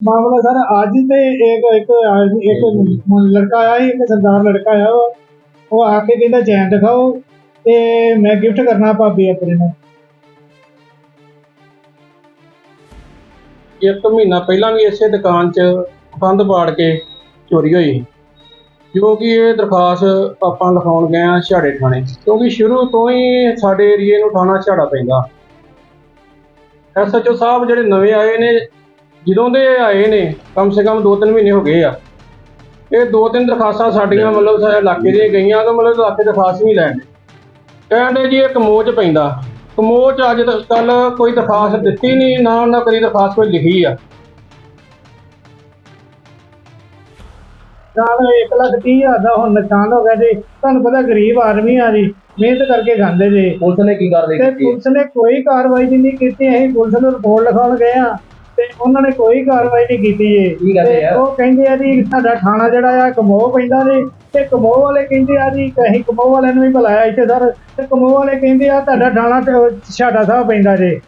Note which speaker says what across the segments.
Speaker 1: मामला सर आज ही ते एक एक एक लड़का आया एक सरदार लड़का आया वो वो आके कहता चैन दिखाओ ते मैं गिफ्ट करना भाभी अपने ਨੂੰ
Speaker 2: ਇੱਕ ਮਹੀਨਾ ਪਹਿਲਾਂ ਵੀ ਇਸੇ ਦੁਕਾਨ 'ਚ ਕੰਧ ਪਾੜ ਕੇ ਚੋਰੀ ਹੋਈ ਜੋ ਕਿ ਇਹ ਦਰਖਾਸਤ ਆਪਾਂ ਲਿਖਾਉਣ ਗਏ ਆ ਛਾੜੇ ਥਾਣੇ ਕਿਉਂਕਿ ਸ਼ੁਰੂ ਤੋਂ ਹੀ ਸਾਡੇ ਏਰੀਏ ਨੂੰ ਥਾਣਾ ਛਾੜਾ ਪੈਂਦਾ ਐਸਐਚਓ ਸਾਹਿਬ ਜਿਹੜੇ ਨਵੇਂ ਆਏ ਨੇ ਜਦੋਂ ਦੇ ਆਏ ਨੇ ਕਮ ਸੇ ਕਮ 2-3 ਮਹੀਨੇ ਹੋ ਗਏ ਆ। ਇਹ ਦੋ ਤਿੰਨ ਦਰਖਾਸਤਾਂ ਸਾਡੀਆਂ ਮਤਲਬ ਸਾਡੇ ਇਲਾਕੇ ਦੀਆਂ ਗਈਆਂ ਤਾਂ ਮਤਲਬ ਇਲਾਕੇ ਦਰਖਾਸਤ ਨਹੀਂ ਲੈਣ। ਕਹਿੰਦੇ ਜੀ ਇਹ ਕਮੋਚ ਪੈਂਦਾ। ਕਮੋਚ ਅੱਜ ਕੱਲ ਕੋਈ ਦਰਖਾਸਤ ਦਿੱਤੀ ਨਹੀਂ ਨਾ ਉਹਨਾਂ ਕਦੀ ਦਰਖਾਸਤ ਕੋਈ ਲਿਖੀ ਆ।
Speaker 1: ਨਾਲ 1 ਲੱਖ 30 ਹਜ਼ਾਰ ਦਾ ਹੁਣ ਨੁਕਸਾਨ ਹੋ ਗਿਆ ਜੀ। ਤੁਹਾਨੂੰ ਪਤਾ ਗਰੀਬ ਆਦਮੀ ਆ ਜੀ ਮਿਹਨਤ ਕਰਕੇ ਖਾਂਦੇ ਜੀ।
Speaker 3: ਪੁਲਿਸ ਨੇ ਕੀ ਕਾਰਵਾਈ
Speaker 1: ਤੇ
Speaker 3: ਕੀਤੀ
Speaker 1: ਪੁਲਿਸ ਨੇ ਕੋਈ ਕਾਰਵਾਈ ਨਹੀਂ ਕੀਤੀ ਅਸੀਂ ਪੁਲਿਸ ਨੂੰ ਰਿਪੋਰਟ ਲਿਖਾਉਣ ਗਏ ਆ ਤੇ ਉਹਨਾਂ ਨੇ ਕੋਈ ਕਾਰਵਾਈ ਨਹੀਂ ਕੀਤੀ ਜੀ।
Speaker 3: ਕੀ ਕਹਿੰਦੇ
Speaker 1: ਤੇ
Speaker 3: ਆ?
Speaker 1: ਉਹ ਕਹਿੰਦੇ ਆ ਜੀ ਸਾਡਾ ਥਾਣਾ ਜਿਹੜਾ ਆ ਕਮੋਹ ਪੈਂਦਾ ਜੀ। ਤੇ ਕਮੋਹ ਵਾਲੇ ਕਹਿੰਦੇ ਆ ਜੀ ਅਸੀਂ ਕਮੋਹ ਵਾਲਿਆਂ ਨੂੰ ਵੀ ਬੁਲਾਇਆ ਇੱਥੇ ਸਰ। ਤੇ ਕਮੋਹ ਵਾਲੇ ਕਹਿੰਦੇ ਆ ਤੁਹਾਡਾ ਥਾਣਾ ਤੇ ਉਹ ਸਾਹਿਬ ਪੈਂਦਾ ਜੀ।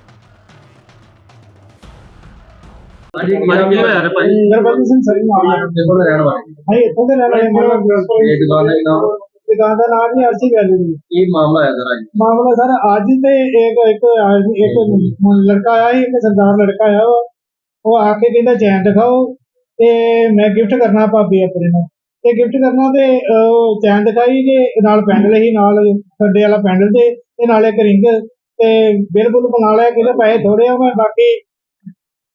Speaker 3: ਹਾਂਜੀ ਕੀ ਨਾਮ ਹੈ? ਭਾਈ
Speaker 1: ਗੁਰਬਖਸ਼ ਸਿੰਘ ਸਰੀ ਨਾਮ ਹੈ
Speaker 3: ਦੇਖੋ ਨਾ ਰਹਿਣ ਵਾਲੇ?
Speaker 1: ਅਸੀਂ ਇੱਥੋਂ ਦੇ ਰਹਿਣ ਵਾਲੇ ਹਾਂ।
Speaker 3: ਇਹ ਦੁਕਾਨ ਦਾ ਨਾਮ?
Speaker 1: ਦੁਕਾਨ ਦਾ ਨਾਮ ਨਹੀਂ ਅਰਸੀ ਵੈਲੀ ਜੀ।
Speaker 3: ਕੀ ਮਾਮਲਾ ਹੈ ਜ਼ਰਾ ਜੀ
Speaker 1: ਮਾਮਲਾ ਸਰ ਅੱਜ ਤੇ ਇੱਕ ਇੱਕ ਇੱਕ ਲੜਕਾ ਆਇਆ ਸੀ, ਇੱਕ ਸਰਦਾਰ ਲੜਕਾ ਆਇਆ ਉਹ ਉਹ ਆ ਕੇ ਕਹਿੰਦਾ ਚੈਨ ਦਿਖਾਓ ਤੇ ਮੈਂ ਗਿਫਟ ਕਰਨਾ ਭਾਬੀ ਆਪਣੇ ਨੂੰ। ਤੇ ਗਿਫਟ ਕਰਨਾ ਤੇ ਚੈਨ ਦਿਖਾਈ ਤੇ ਨਾਲ ਪੈਂਡਲ ਹੀ ਨਾਲ ਖੱਡੇ ਵਾਲਾ ਪੈਂਡਲ ਤੇ ਤੇ ਨਾਲ ਇੱਕ ਰਿੰਗ ਤੇ ਬਿਲਕੁਲ ਬਣਾ ਲਿਆ ਕਹਿੰਦਾ, ਪੈਸੇ ਥੋੜੇ ਆ ਮੈਂ, ਬਾਕੀ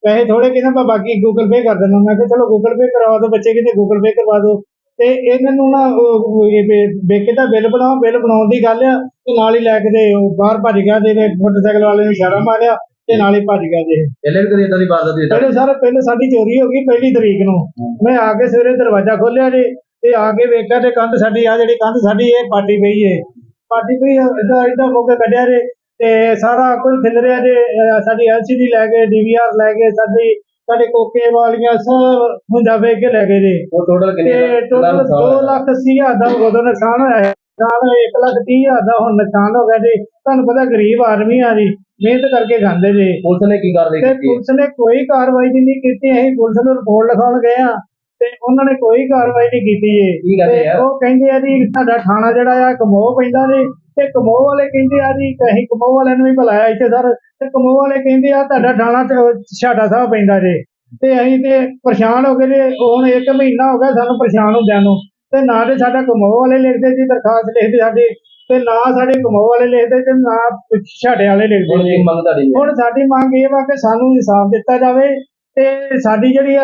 Speaker 1: ਪੈਸੇ ਥੋੜੇ ਕਹਿੰਦਾ, ਮੈਂ ਬਾਕੀ ਗੂਗਲ ਪੇ ਕਰ ਦਿੰਦਾ। ਮੈਂ ਕਿਹਾ, ਚਲੋ ਗੂਗਲ ਪੇ ਕਰਵਾ ਦੋ ਬੱਚੇ ਕਹਿੰਦੇ ਗੂਗਲ ਪੇ ਕਰਵਾ ਦੋ ਤੇ ਇਹਨਾਂ ਨੂੰ ਨਾ, ਉਹ- ਬੇਕੇ ਦਾ ਬਿੱਲ ਬਣਾਓ, ਬਿੱਲ ਬਣਾਉਣ ਦੀ ਗੱਲ ਆ ਤੇ ਨਾਲ ਹੀ ਲੈ ਕੇ ਤੇ ਬਾਹਰ ਭੱਜ ਗਿਆ ਤੇ ਮੋਟਰਸਾਈਕਲ ਵਾਲੇ ਨੂੰ ਇਸ਼ਾਰਾ ਮਾਰਿਆ। ਤੇ ਨਾਲ ਭੱਜ ਗਿਆ ਜੇ।
Speaker 3: ਪਹਿਲੇ ਵੀ ਕਦੀ ਇਦਾਂ ਦੀ ਵਾਰਦਾਤ ਹੋਈ
Speaker 1: ਪਹਿਲੇ ਸਰ ਪਹਿਲੇ ਸਾਡੀ ਚੋਰੀ ਹੋ ਗਈ ਪਹਿਲੀ ਤਰੀਕ ਨੂੰ। ਮੈਂ ਆ ਕੇ ਸਵੇਰੇ ਦਰਵਾਜ਼ਾ ਖੋਲਿਆ ਜੀ ਤੇ ਆ ਕੇ ਵੇਖਿਆ ਤੇ ਕੰਧ ਸਾਡੀ ਆ ਜਿਹੜੀ ਕੰਧ ਸਾਡੀ ਇਹ ਪਾਟੀ ਪਈ ਏ। ਪਾਟੀ ਪਈ ਇਦਾਂ ਇਦਾਂ ਹੋ ਕੇ ਕੱਢਿਆ ਜੇ ਤੇ ਸਾਰਾ ਕੁਝ ਖਿਲ ਰਿਹਾ ਜੇ। ਸਾਡੀ ਐਲਸੀਡੀ ਲੈ ਗਏ ਡੀਵੀਆਰ ਲੈ ਗਏ ਸਾਡੀ ਸਾਡੇ ਕੋਕੇ ਵਾਲੀਆਂ ਸਭ ਹੁੰਦਾ ਵੇਚ ਕੇ ਲੈ ਗਏ ਜੀ।
Speaker 3: ਉਹ ਟੋਟਲ ਕਿੰਨੇ
Speaker 1: ਤੇ ਟੋਟਲ
Speaker 3: ਨੁਕਸਾਨ
Speaker 1: 2
Speaker 3: ਹੋਇਆ?
Speaker 1: ਲੱਖ 80 ਹਜ਼ਾਰ ਦਾ ਉਦੋਂ ਨੁਕਸਾਨ ਹੋਇਆ। ਹੈ ਨਾਲ 1 ਲੱਖ 30 ਹਜ਼ਾਰ ਦਾ ਹੁਣ ਨੁਕਸਾਨ ਹੋ ਗਿਆ ਜੀ। ਤੁਹਾਨੂੰ ਪਤਾ ਗਰੀਬ ਆਦਮੀ ਆ ਜੀ। ਮਿਹਨਤ ਕਰਕੇ ਖਾਂਦੇ ਜੀ
Speaker 3: ਪੁਲਿਸ ਨੇ ਕੀ ਕਾਰਵਾਈ
Speaker 1: ਤੇ
Speaker 3: ਕੀਤੀ
Speaker 1: ਪੁਲਿਸ ਨੇ ਕੋਈ ਕਾਰਵਾਈ ਜੀ ਨਹੀਂ ਕੀਤੀ। ਅਸੀਂ ਪੁਲਿਸ ਨੂੰ ਰਿਪੋਰਟ ਲਿਖਾਉਣ ਗਏ ਆ ਤੇ ਉਹਨਾਂ ਨੇ ਕੋਈ ਕਾਰਵਾਈ ਨਹੀਂ ਕੀਤੀ ਜੀ
Speaker 3: ਕੀ ਕਹਿੰਦੇ
Speaker 1: ਤੇ
Speaker 3: ਆ?
Speaker 1: ਉਹ ਕਹਿੰਦੇ ਆ ਜੀ ਸਾਡਾ ਥਾਣਾ ਜਿਹੜਾ ਆ ਕਮੋਹ ਪੈਂਦਾ ਜੀ। ਤੇ ਕਮੋਹ ਵਾਲੇ ਕਹਿੰਦੇ ਆ ਜੀ ਕਿ ਅਸੀਂ ਕਮੋਹ ਵਾਲਿਆਂ ਨੂੰ ਵੀ ਬੁਲਾਇਆ ਇੱਥੇ ਸਰ। ਤੇ ਕਮੋਹ ਵਾਲੇ ਕਹਿੰਦੇ ਆ ਤੁਹਾਡਾ ਥਾਣਾ ਤੇ ਉਹ ਸਾਹਿਬ ਪੈਂਦਾ ਜੀ। ਤੇ ਅਸੀਂ ਤੇ ਪਰੇਸ਼ਾਨ ਹੋ ਗਏ ਜੀ। ਹੁਣ ਇੱਕ ਮਹੀਨਾ ਹੋ ਗਿਆ ਸਾਨੂੰ ਪਰੇਸ਼ਾਨ ਹੁੰਦਿਆਂ ਨੂੰ। ਤੇ ਨਾ ਤੇ ਸਾਡਾ ਕਮੋਹ ਵਾਲੇ ਲਿਖਦੇ ਜੀ ਦਰਖਾਸਤ ਲਿਖਦੇ ਸਾਡੀ। ਤੇ ਨਾ ਸਾਡੇ ਕਮੋਹ ਵਾਲੇ ਲਿਖਦੇ ਤੇ ਨਾ ਛਾਟੇ ਵਾਲੇ ਲਿਖਦੇ
Speaker 3: ਹੁਣ ਕੀ ਮੰਗ ਤੁਹਾਡੀ? ਹੈ?
Speaker 1: ਹੁਣ ਸਾਡੀ ਮੰਗ ਇਹ ਵਾ ਕਿ ਸਾਨੂੰ ਇਨਸਾਫ ਦਿੱਤਾ ਜਾਵੇ ਤੇ ਸਾਡੀ ਜਿਹੜੀ ਆ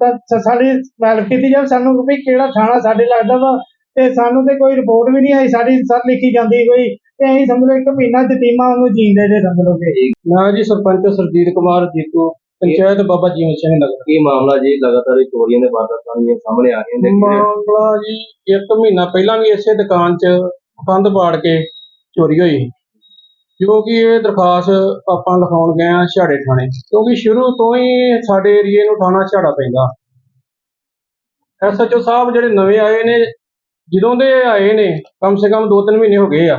Speaker 1: ਤਾਂ ਸ- ਸਾਡੀ ਹੈਲਪ ਕੀਤੀ ਜਾਵੇ। ਸਾਨੂੰ ਵੀ ਕਿਹੜਾ ਥਾਣਾ ਸਾਡੇ ਲੱਗਦਾ ਵਾ ਤੇ ਸਾਨੂੰ ਤੇ ਕੋਈ ਰਿਪੋਰਟ ਵੀ ਨਹੀਂ ਆਈ ਸਾਡੀ ਸਰ ਲਿਖੀ ਜਾਂਦੀ ਕੋਈ। ਤੇ ਅਸੀਂ ਸਮਝ ਲਓ ਇੱਕ ਮਹੀਨਾ ਜਤੀਮਾ ਉਹਨੂੰ ਜੀਂਦੇ ਜੇ ਸਮਝ ਲਓ ਕਿ
Speaker 2: ਮੈਂ ਜੀ ਸਰਪੰਚ ਸਰਜੀਤ ਕੁਮਾਰ ਜੀਤੂ ਪੰਚਾਇਤ ਬਾਬਾ ਜੀਵਨ ਸਿੰਘ ਨਗਰ।
Speaker 3: ਕੀ ਮਾਮਲਾ ਜੀ? ਲਗਾਤਾਰ ਇਹ ਚੋਰੀਆਂ ਦੇ ਵਾਰਦਾਤਾਂ ਵੀ ਸਾਹਮਣੇ ਆ ਰਹੀਆਂ ਨੇ।
Speaker 2: ਮਾਮਲਾ ਜੀ ਇੱਕ ਮਹੀਨਾ ਪਹਿਲਾਂ ਵੀ ਇਸੇ ਦੁਕਾਨ 'ਚ ਕੰਧ ਪਾੜ ਕੇ ਚੋਰੀ ਹੋਈ। ਜੋ ਕਿ ਇਹ ਦਰਖਾਸਤ ਆਪਾਂ ਲਿਖਾਉਣ ਗਏ ਆ ਛਾੜੇ ਥਾਣੇ। ਕਿਉਂਕਿ ਸ਼ੁਰੂ ਤੋਂ ਹੀ ਸਾਡੇ ਏਰੀਏ ਨੂੰ ਥਾਣਾ ਛਾੜਾ ਪੈਂਦਾ। ਐਸਐਚਓ ਸਾਹਿਬ ਜਿਹੜੇ ਨਵੇਂ ਆਏ ਨੇ ਜਦੋਂ ਦੇ ਆਏ ਨੇ ਕਮ ਸੇ ਕਮ 2-3 ਮਹੀਨੇ ਹੋ ਗਏ ਆ।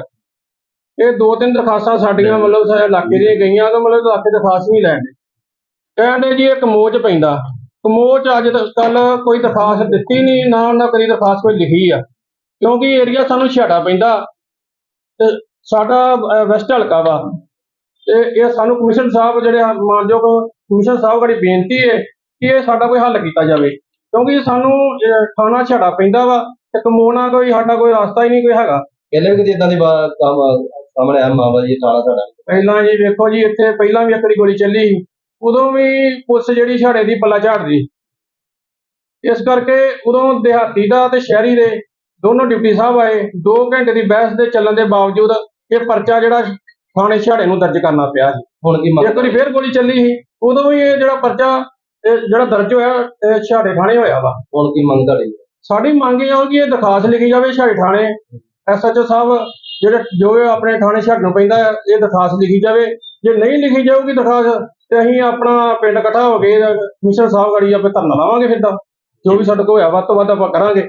Speaker 2: ਇਹ ਦੋ ਤਿੰਨ ਦਰਖਾਸਤਾਂ ਸਾਡੀਆਂ ਮਤਲਬ ਸਾਡੇ ਇਲਾਕੇ ਦੀਆਂ ਗਈਆਂ ਤਾਂ ਮਤਲਬ ਇਲਾਕੇ ਦਰਖਾਸਤ ਨਹੀਂ ਲੈਣ ਕਹਿੰਦੇ ਜੀ ਇਹ ਕਮੋਚ ਪੈਂਦਾ। ਕਮੋਚ ਅੱਜ ਕੱਲ ਕੋਈ ਦਰਖਾਸਤ ਦਿੱਤੀ ਨਹੀਂ ਨਾ ਉਹਨਾਂ ਕਦੀ ਦਰਖਾਸਤ ਕੋਈ ਲਿਖੀ ਆ। ਕਿਉਂਕਿ ਏਰੀਆ ਸਾਨੂੰ ਛਾੜਾ ਪੈਂਦਾ। ਤੇ ਸਾਡਾ ਅਹ, ਵੈਸਟ ਹਲਕਾ ਵਾ। ਤੇ ਇਹ ਸਾਨੂੰ ਕਮਿਸ਼ਨ ਸਾਹਿਬ ਜਿਹੜੇ ਆ, ਮਾਨਯੋਗ ਕਮਿਸ਼ਨ ਸਾਹਿਬ ਕੋਲ ਬੇਨਤੀ ਹੈ ਕਿ ਇਹ ਸਾਡਾ ਕੋਈ ਹੱਲ ਕੀਤਾ ਜਾਵੇ। ਕਿਉਂਕਿ ਸਾਨੂੰ ਅਹ, ਥਾਣਾ ਛਾੜਾ ਪੈਂਦਾ ਵਾ ਤੇ ਕਮੋਣਾ ਕੋਈ ਸਾਡਾ ਕੋਈ ਰਸਤਾ ਹੀ ਨਹੀਂ ਕੋਈ ਹੈਗਾ।
Speaker 3: ਪਹਿਲੇ ਵੀ ਕਦੀ ਇਦਾਂ ਦੀ ਕੰਮ ਸਾਹਮਣੇ ਆਇਆ ਮਾਮਲਾ ਜੀ ਥਾਣਾ ਸਾਡਾ।
Speaker 2: ਪਹਿਲਾਂ ਜੀ ਵੇਖੋ ਜੀ ਇੱਥੇ ਪਹਿਲਾਂ ਵੀ ਇੱਕ ਵਾਰੀ ਗੋਲੀ ਚੱਲੀ। ਸੀ। ਉਦੋਂ ਵੀ ਪੁਲਿਸ ਜਿਹੜੀ ਛਾੜੇ ਦੀ ਪੱਲਾ ਝਾੜਦੀ। ਇਸ ਕਰਕੇ ਉਦੋਂ ਦਿਹਾਤੀ ਦਾ ਤੇ ਸ਼ਹਿਰੀ ਦੇ ਦੋਨੋਂ ਡਿਪਟੀ ਸਾਹਿਬ ਆਏ 2 ਘੰਟੇ ਦੀ ਬਹਿਸ ਦੇ ਚੱਲਣ ਦੇ ਬਾਵਜੂਦ ਇਹ ਪਰਚਾ ਜਿਹੜਾ ਥਾਣੇ ਛਾੜੇ ਨੂੰ ਦਰਜ ਕਰਨਾ ਪਿਆ ਸੀ।
Speaker 3: ਹੁਣ ਕੀ
Speaker 2: ਇੱਕ
Speaker 3: ਮੰਗ
Speaker 2: ਵਾਰੀ ਫੇਰ ਗੋਲੀ ਚੱਲੀ ਸੀ। ਉਦੋਂ ਵੀ ਇਹ ਜਿਹੜਾ ਪਰਚਾ ਇਹ ਜਿਹੜਾ ਦਰਜ ਹੋਇਆ ਛਾੜੇ ਥਾਣੇ ਹੋਇਆ ਵਾ।
Speaker 3: ਹੁਣ ਕੀ ਮੰਗ ਤੁਹਾਡੀ?
Speaker 2: ਸਾਡੀ ਮੰਗ ਇਹ ਆ ਕਿ ਇਹ ਦਰਖਾਸਤ ਲਿਖੀ ਜਾਵੇ ਛਾੜੇ ਥਾਣੇ। ਐਸਐਚਓ ਸਾਹਿਬ ਜਿਹੜੇ ਜੋ ਆਪਣੇ ਥਾਣੇ ਛੱਡ ਨੂੰ ਪੈਂਦਾ ਇਹ ਦਰਖਾਸਤ ਲਿਖੀ ਜਾਵੇ। ਜੇ ਨਹੀਂ ਲਿਖੀ ਜਾਊਗੀ ਦਰਖਾਸਤ ਤੇ ਅਸੀਂ ਆਪਣਾ ਪਿੰਡ ਇਕੱਠਾ ਹੋ ਕੇ ਕਮਿਸ਼ਨਰ ਸਾਹਿਬ ਗੜੀ ਆਪੇ ਧਰਨਾ ਲਾਵਾਂਗੇ ਫਿਰ ਤਾਂ। ਜੋ ਵੀ ਸਾਡੇ ਕੋਲ ਹੋਇਆ ਵੱਧ ਤੋਂ ਵੱਧ ਆਪਾਂ ਕਰਾਂਗੇ।